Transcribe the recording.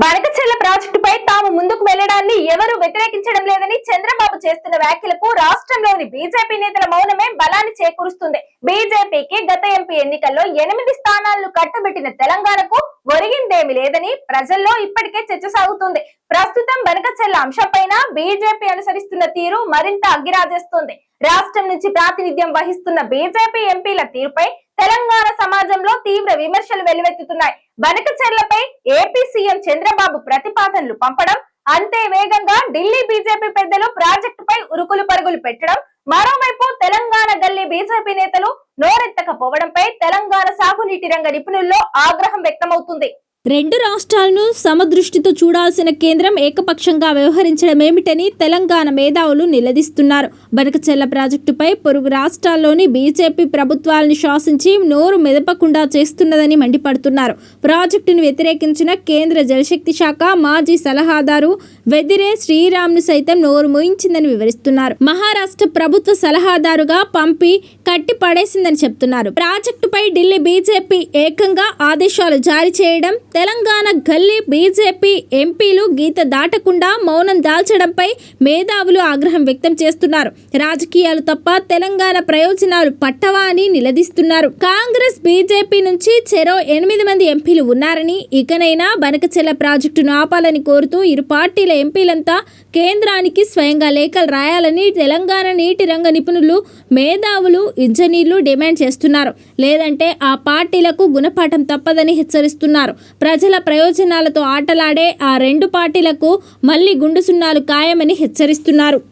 బనకచెర్ల ప్రాజెక్టుపై తాము ముందుకు వెళ్ళడాన్ని ఎవరూ వ్యతిరేకించడం లేదని చంద్రబాబు చేస్తున్న వ్యాఖ్యలకు రాష్ట్రంలోని బీజేపీ నేతల మౌనమే బలాన్ని చేకూరుస్తుంది. బీజేపీకి గత ఎంపీ ఎన్నికల్లో ఎనిమిది స్థానాలను కట్టబెట్టిన తెలంగాణకు ఒరిగిందేమి లేదని ప్రజల్లో ఇప్పటికే చర్చ సాగుతుంది. ప్రస్తుతం బనకచెల్ల అంశంపైన బీజేపీ అనుసరిస్తున్న తీరు మరింత అగ్గిరాజేస్తుంది. రాష్ట్రం నుంచి ప్రాతినిధ్యం వహిస్తున్న బీజేపీ ఎంపీల తీరుపై తెలంగాణ సమాజంలో తీవ్ర విమర్శలు వెల్లువెత్తుతున్నాయి బనకచెర్లపై ఏపీ సీఎం చంద్రబాబు ప్రతిపాదనలు పంపడం అంతే వేగంగా ఢిల్లీ బీజేపీ పెద్దలు ప్రాజెక్టుపై ఉరుకులు పరుగులు పెట్టడం మరోవైపు తెలంగాణ గల్లీ బీజేపీ నేతలు నోరెత్తకపోవడంపై తెలంగాణ సాగునీటి రంగ నిపుణుల్లో ఆగ్రహం వ్యక్తమవుతుంది. రెండు రాష్ట్రాలను సమదృష్టితో చూడాల్సిన కేంద్రం ఏకపక్షంగా వ్యవహరించడమేమిటని తెలంగాణ మేధావులు నిలదీస్తున్నారు. బనకచెల్ల ప్రాజెక్టుపై పొరుగు రాష్ట్రాల్లోని బీజేపీ ప్రభుత్వాలను శాసించి నోరు మెదపకుండా చేస్తున్నదని మండిపడుతున్నారు. ప్రాజెక్టును వ్యతిరేకించిన కేంద్ర జలశక్తి శాఖ మాజీ సలహాదారు వెదిరే శ్రీరామ్ను సైతం నోరు మోయించిందని వివరిస్తున్నారు. మహారాష్ట్ర ప్రభుత్వ సలహాదారుగా పంపి కట్టి పడేసిందని చెప్తున్నారు. ప్రాజెక్టుపై ఢిల్లీ బీజేపీ ఏకంగా ఆదేశాలు జారీ చేయడం తెలంగాణ గల్లీ బీజేపీ ఎంపీలు గీత దాటకుండా మౌనం దాల్చడంపై మేధావులు ఆగ్రహం వ్యక్తం చేస్తున్నారు. రాజకీయాలు తప్ప తెలంగాణ ప్రయోజనాలు పట్టవా అని నిలదీస్తున్నారు. కాంగ్రెస్ బీజేపీ నుంచి చెరో ఎనిమిది మంది ఎంపీలు ఉన్నారని ఇకనైనా బనకచెల్ల ప్రాజెక్టును ఆపాలని కోరుతూ ఇరు పార్టీల ఎంపీలంతా కేంద్రానికి స్వయంగా లేఖలు రాయాలని తెలంగాణ నీటి రంగ నిపుణులు మేధావులు ఇంజనీర్లు డిమాండ్ చేస్తున్నారు. లేదంటే ఆ పార్టీలకు గుణపాఠం తప్పదని హెచ్చరిస్తున్నారు. ప్రజల ప్రయోజనాలతో ఆటలాడే ఆ రెండు పార్టీలకు మళ్ళీ గుండు సున్నాలు ఖాయమని హెచ్చరిస్తున్నారు.